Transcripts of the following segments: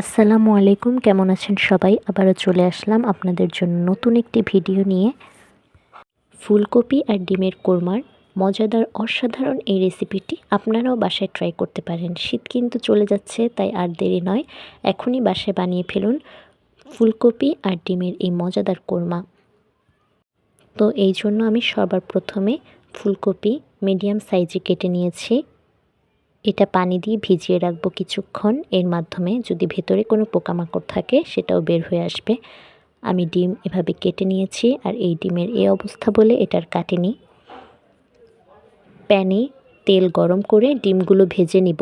আসসালামু আলাইকুম, কেমন আছেন সবাই? আবারও চলে আসলাম আপনাদের জন্য নতুন একটি ভিডিও নিয়ে। ফুলকপি আর ডিমের কোরমার, মজাদার অসাধারণ এই রেসিপিটি আপনারাও বাসায় ট্রাই করতে পারেন। শীত কিন্তু চলে যাচ্ছে, তাই আর দেরি নয়, এখনই বাসায় বানিয়ে ফেলুন ফুলকপি আর ডিমের এই মজাদার কোরমা। তো এই জন্য আমি সবার প্রথমে ফুলকপি মিডিয়াম সাইজে কেটে নিয়েছি। এটা পানি দিয়ে ভিজিয়ে রাখব কিছুক্ষণ। এর মাধ্যমে যদি ভেতরে কোনো পোকামাকড় থাকে, সেটাও বের হয়ে আসবে। আমি ডিম এভাবে কেটে নিয়েছি আর এই ডিমের এই অবস্থা বলে এটার কাটেনি। প্যানে তেল গরম করে ডিমগুলো ভেজে নিব।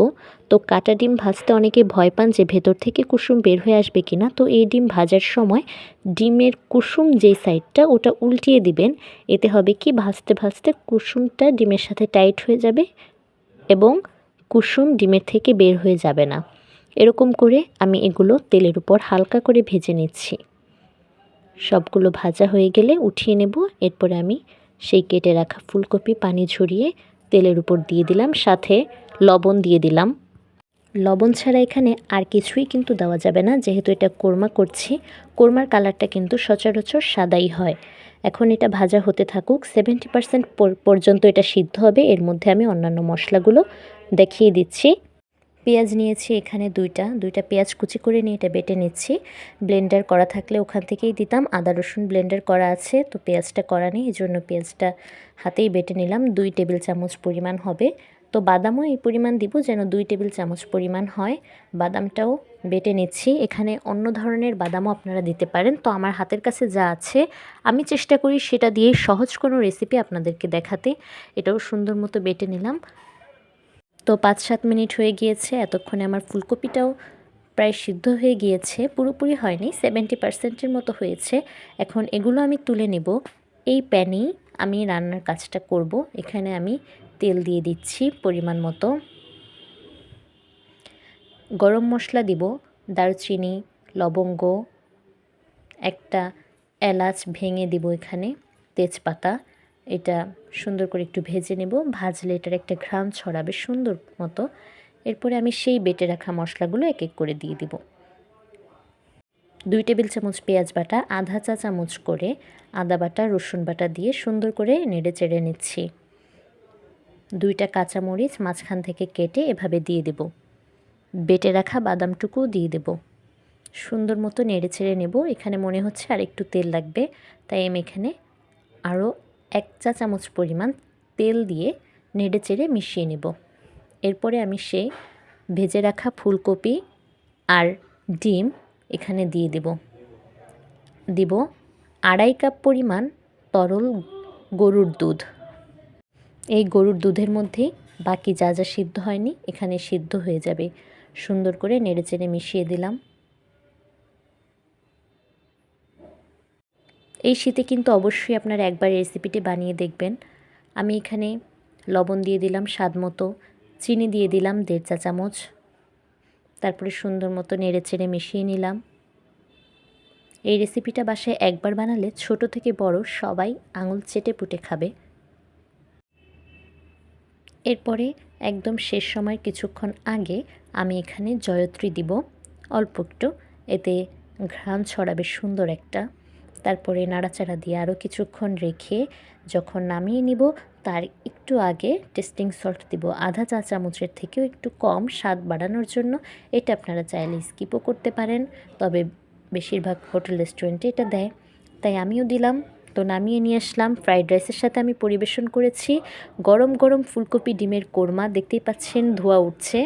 তো কাটা ডিম ভাজতে অনেকে ভয় পান যে ভেতর থেকে কুসুম বের হয়ে আসবে কিনা। তো এই ডিম ভাজার সময় ডিমের কুসুম যেই সাইডটা ওটা উল্টিয়ে দিবেন। এতে হবে কি? ভাজতে ভাজতে কুসুমটা ডিমের সাথে টাইট হয়ে যাবে এবং কুসুম ডিমের থেকে বের হয়ে যাবে না। এরকম করে আমি এগুলো তেলের উপর হালকা করে ভেজে নিচ্ছি। সবগুলো ভাজা হয়ে গেলে উঠিয়ে নেব। এরপরে আমি সেই কেটে রাখা ফুলকপি পানি ঝরিয়ে তেলের উপর দিয়ে দিলাম, সাথে লবণ দিয়ে দিলাম। লবণ ছাড়া এখানে আর কিছুই কিন্তু দেওয়া যাবে না। যেহেতু এটা কোরমা করছি, কোরমার কালারটা কিন্তু সচরাচর সাদাই হয়। এখন এটা ভাজা হতে থাকুক। সেভেন্টি পার্সেন্ট পর্যন্ত এটা সিদ্ধ হবে। এর মধ্যে আমি অন্যান্য মশলাগুলো দেখিয়ে দিচ্ছি। পেঁয়াজ নিয়েছি এখানে দুইটা দুইটা পেঁয়াজ কুচি করে নিয়ে এটা বেটে নিচ্ছি। ব্লেন্ডার করা থাকলে ওখান থেকেই দিতাম। আদা, রসুন ব্লেন্ডার করা আছে, তো পেঁয়াজটা করা নেই এই জন্য পেঁয়াজটা হাতেই বেটে নিলাম। দুই টেবিল চামচ পরিমাণ হবে। তো বাদামও এই পরিমাণ দিব যেন দুই টেবিল চামচ পরিমাণ হয়। বাদামটাও বেটে নিচ্ছি। এখানে অন্য ধরনের বাদামও আপনারা দিতে পারেন। তো আমার হাতের কাছে যা আছে, আমি চেষ্টা করি সেটা দিয়ে সহজ কোনো রেসিপি আপনাদেরকে দেখাতে। এটাও সুন্দর মতো বেটে নিলাম। তো পাঁচ সাত মিনিট হয়ে গিয়েছে, এতক্ষণে আমার ফুলকপিটাও প্রায় সিদ্ধ হয়ে গিয়েছে, পুরোপুরি হয়নি সেভেন্টি পার্সেন্টের মতো হয়েছে। এখন এগুলো আমি তুলে নেব। এই প্যানেই আমি রান্নার কাজটা করব, এখানে আমি তেল দিয়ে দিচ্ছি পরিমাণ মতো। গরম মশলা দিব, দারচিনি, লবঙ্গ, একটা এলাচ ভেঙে দিব এখানে, তেজপাতা। এটা সুন্দর করে একটু ভেজে নেব। ভাজলে এটার একটা ঘ্রাণ ছড়াবে সুন্দর মতো। এরপরে আমি সেই বেটে রাখা মশলাগুলো এক এক করে দিয়ে দিব। দুই টেবিল চামচ পেঁয়াজ বাটা, আধা চা চামচ করে আদা বাটা, রসুন বাটা দিয়ে সুন্দর করে নেড়ে চেড়ে নিচ্ছি। দুইটা কাঁচামরিচ মাঝখান থেকে কেটে এভাবে দিয়ে দেব। বেটে রাখা বাদামটুকুও দিয়ে দেব। সুন্দর মতো নেড়ে ছেড়ে নেব। এখানে মনে হচ্ছে আর একটু তেল লাগবে, তাই আমি এখানে আরও এক চা চামচ পরিমাণ তেল দিয়ে নেড়ে চেড়ে মিশিয়ে নেব। এরপরে আমি সেই ভেজে রাখা ফুলকপি আর ডিম এখানে দিয়ে দেব। দিব আড়াই কাপ পরিমাণ তরল গরুর দুধ। এই গরুর দুধের মধ্যেই বাকি যা যা সিদ্ধ হয়নি এখানে সিদ্ধ হয়ে যাবে। সুন্দর করে নেড়ে চেড়ে মিশিয়ে দিলাম। এই শীতে কিন্তু অবশ্যই আপনারা একবার রেসিপিটি বানিয়ে দেখবেন। আমি এখানে লবণ দিয়ে দিলাম স্বাদ মতো, চিনি দিয়ে দিলাম দেড় চা চামচ। তারপরে সুন্দর মতো নেড়ে চেড়ে মিশিয়ে নিলাম। এই রেসিপিটা বাসায় একবার বানালে ছোট থেকে বড় সবাই আঙুল চেটে পুটে খাবে। এরপরে একদম শেষ সময় কিছুক্ষণ আগে আমি এখানে জয়ত্রী দিব। অল্প একটু, এতে ঘ্রাণ ছড়াবে সুন্দর একটা। তারপরে নাড়াচাড়া দিয়ে আরও কিছুক্ষণ রেখে যখন নামিয়ে নিব, তার একটু আগে টেস্টিং সল্ট দিব। আধা চা চামচের থেকেও একটু কম স্বাদ বাড়ানোর জন্য এটা আপনারা চাইলে স্কিপও করতে পারেন, তবে বেশিরভাগ হোটেল রেস্টুরেন্টে এটা দেয়। তাই আমিও দিলাম। তো নামিয়ে নিয়ে আসলাম। ফ্রাইড রাইসের সাথে আমি পরিবেশন করেছি। গরম গরম ফুলকপি ডিমের কোরমা, দেখতেই পাচ্ছেন ধোয়া উঠছে।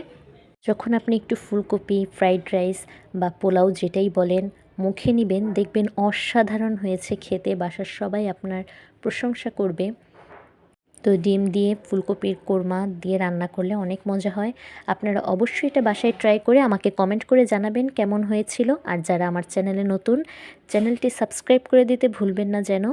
যখন আপনি একটু ফুলকপি, ফ্রাইড রাইস বা পোলাও যেটাই বলেন মুখে নেবেন, দেখবেন অসাধারণ হয়েছে খেতে, বাসার সবাই আপনার প্রশংসা করবে। তো ডিম দিয়ে, ফুলকপির কোরমা দিয়ে রান্না করলে অনেক মজা হয়। আপনারা অবশ্যই এটা বাসায় ট্রাই করে আমাকে কমেন্ট করে জানাবেন কেমন হয়েছিল। আর যারা আমার চ্যানেলে নতুন, চ্যানেলটি সাবস্ক্রাইব করে দিতে ভুলবেন না যেন।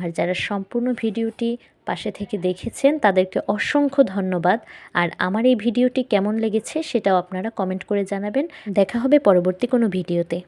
আর যারা সম্পূর্ণ ভিডিওটি পাশে থেকে দেখেছেন, তাদেরকে অসংখ্য ধন্যবাদ। আর আমার এই ভিডিওটি কেমন লেগেছে সেটাও আপনারা কমেন্ট করে জানাবেন। দেখা হবে পরবর্তী কোনো ভিডিওতে।